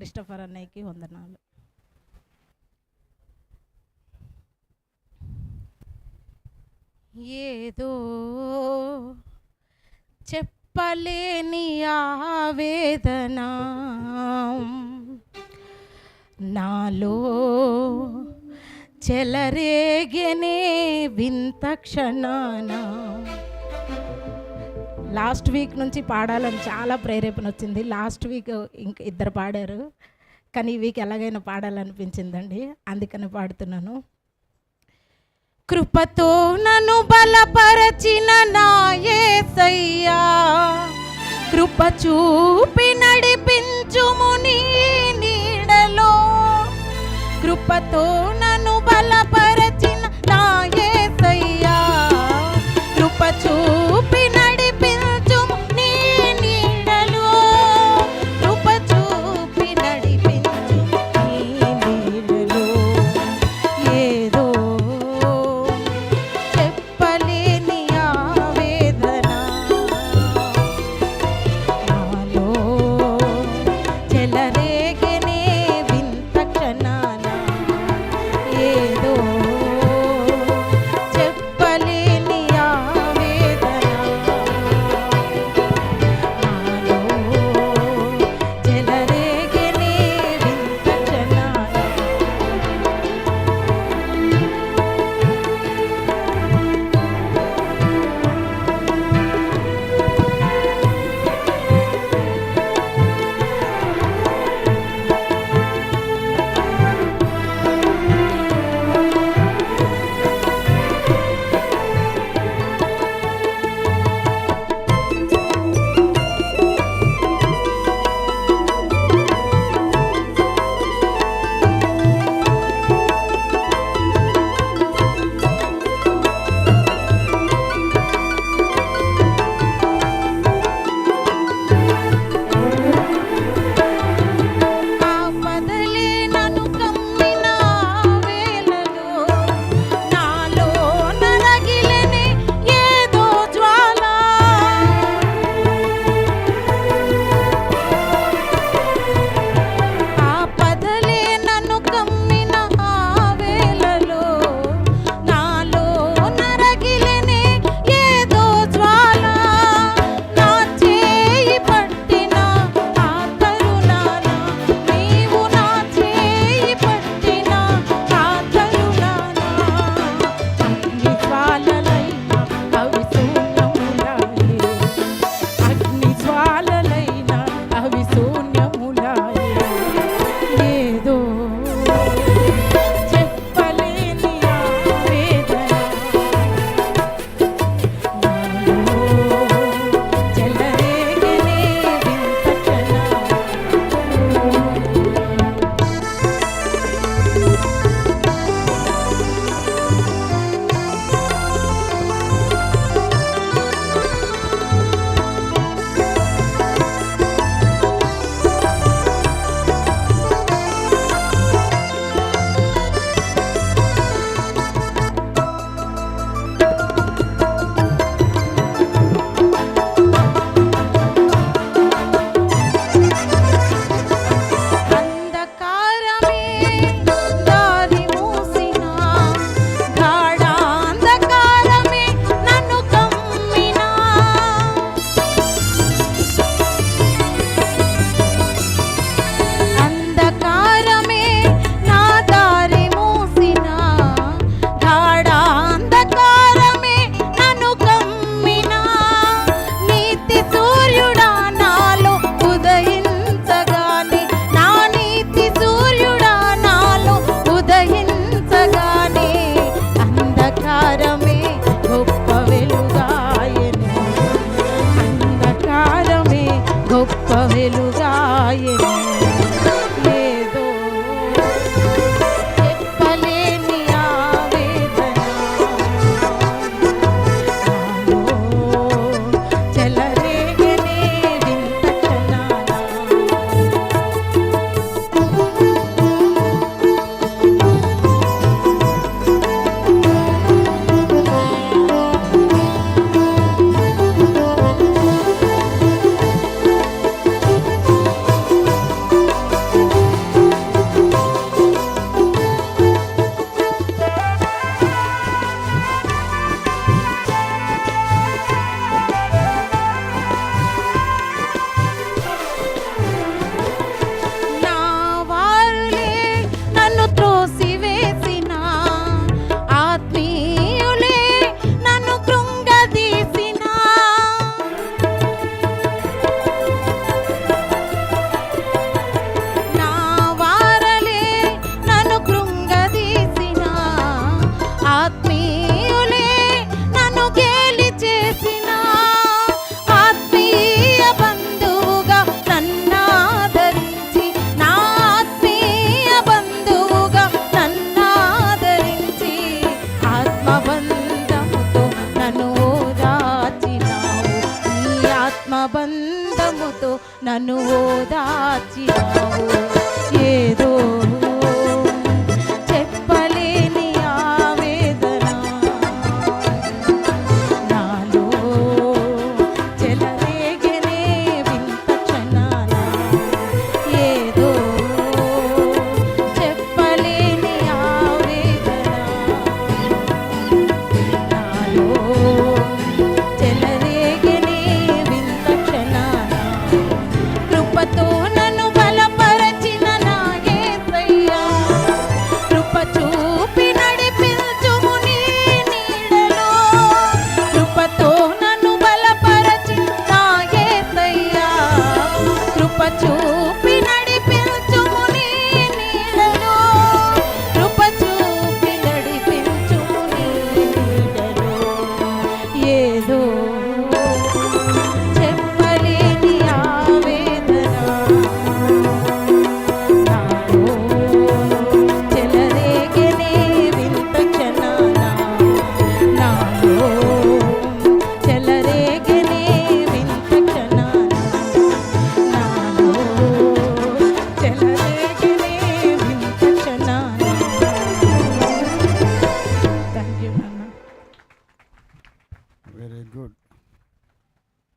Christopher అన్నయ్యకి వందనాలు. ఏదో చెప్పలేని ఆవేదన నాలో చెలరేగనే వింత క్షణానా లాస్ట్ వీక్ నుంచి పాడాలని చాలా ప్రేరేపణ వచ్చింది. లాస్ట్ వీక్ ఇంక ఇద్దరు పాడారు. కానీ ఈ వీక్ ఎలాగైనా పాడాలనిపించిందండి. అందుకని పాడుతున్నాను. కృపతో నన్ను బలపరచిన నాయసయ్యా కృప చూపి నడిపించుము నీ నీడలో. కృపతో నన్ను బలపరచిన నాయసయ్యా కృప చూపి